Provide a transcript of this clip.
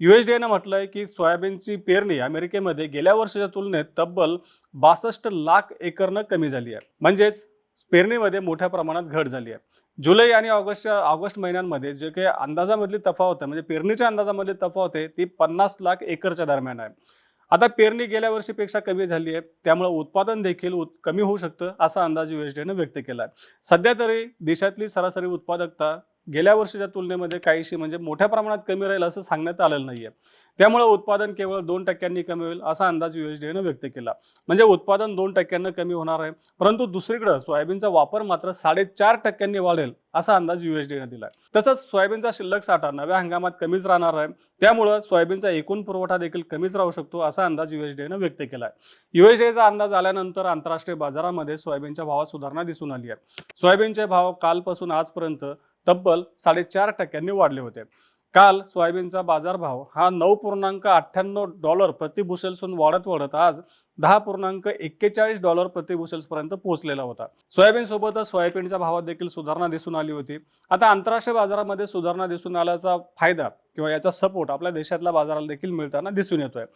युएसडीएनं म्हटलंय की सोयाबीनची पेरणी अमेरिकेमध्ये गेल्या वर्षाच्या तुलनेत तब्बल बासष्ट लाख एकरनं कमी झाली आहे. म्हणजेच पेरणीमध्ये मोठ्या प्रमाणात घट झाली आहे. जुलै आणि ऑगस्टच्या ऑगस्ट महिन्यांमध्ये जे काही अंदाजामधली तफावत आहे म्हणजे पेरणीच्या अंदाजामधली तफावत आहे ती पन्नास लाख एकरच्या दरम्यान आहे. आता पेरणी गेल्या वर्षीपेक्षा कमी झाली आहे त्यामुळे उत्पादन देखील उत कमी होऊ शकतं असा अंदाज युएसडीनं व्यक्त केला आहे सध्या तरी देशातली सरासरी उत्पादकता गेल्या वर्षीच्या तुलनेमध्ये काहीशी म्हणजे मोठ्या प्रमाणात कमी राहील असं सांगण्यात आलेलं नाहीये. त्यामुळे उत्पादन केवळ दोन टक्क्यांनी कमी होईल असा अंदाज युएसडीनं व्यक्त केला. म्हणजे उत्पादन दोन टक्क्यांना कमी होणार आहे परंतु दुसरीकडे सोयाबीनचा वापर मात्र साडेचार टक्क्यांनी वाढेल असा अंदाज युएसडीनं दिला तसंच सोयाबीनचा शिल्लक साठा नव्या हंगामात कमीच राहणार आहे त्यामुळं सोयाबीनचा एकूण पुरवठा देखील कमीच राहू शकतो असा अंदाज युएसडीनं व्यक्त केला आहे युएसडीचा अंदाज आल्यानंतर आंतरराष्ट्रीय बाजारामध्ये सोयाबीनच्या भावात सुधारणा दिसून आली आहे. सोयाबीनचे भाव कालपासून आजपर्यंत तब्बल साडेचार टक्क्यांनी वाढले होते. काल सोयाबीनचा बाजारभाव हा नऊ पूर्णांक अठ्ठ्याण्णव डॉलर प्रतिबुसेल्सहून वाढत वाढत आज दहा पूर्णांक एक्केचाळीस डॉलर प्रतिभुशल्सपर्यंत पोहोचलेला होता. सोयाबीन सोबतच सोयाबीनच्या भावात देखील सुधारणा दिसून आली होती. आता आंतरराष्ट्रीय बाजारामध्ये सुधारणा दिसून आल्याचा फायदा किंवा याचा सपोर्ट आपल्या देशातल्या बाजाराला देखील मिळताना दिसून येतोय.